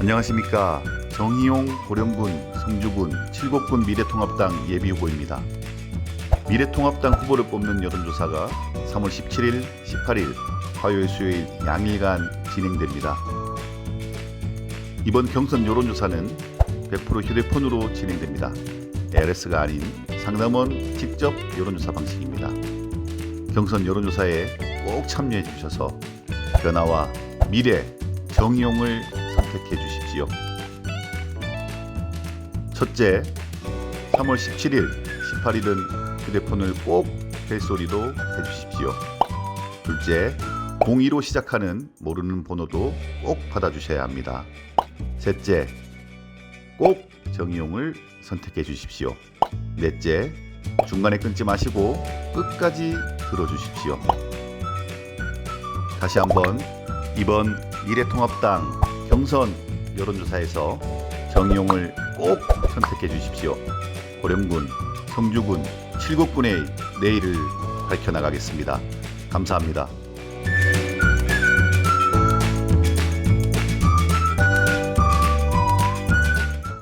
안녕하십니까 정의용 고령군 성주군 칠곡군 미래통합당 예비후보입니다. 미래통합당 후보를 뽑는 여론조사가 3월 17일, 18일 화요일 수요일 양일간 진행됩니다. 이번 경선 여론조사는 100% 휴대폰으로 진행됩니다. LS가 아닌 상담원 직접 여론조사 방식입니다. 경선 여론조사에 꼭 참여해 주셔서 변화와 미래 정의용을 선택해 주십시오. 첫째, 3월 17일, 18일은 휴대폰을 꼭 벨소리로 해주십시오. 둘째, 02로 시작하는 모르는 번호도 꼭 받아주셔야 합니다. 셋째, 꼭 정의용을 선택해 주십시오. 넷째, 중간에 끊지 마시고 끝까지 들어주십시오. 다시 한번 이번 미래통합당 경선 여론조사에서 정의용을 꼭 선택해 주십시오. 고령군, 성주군, 칠곡군의 내일을 밝혀나가겠습니다. 감사합니다.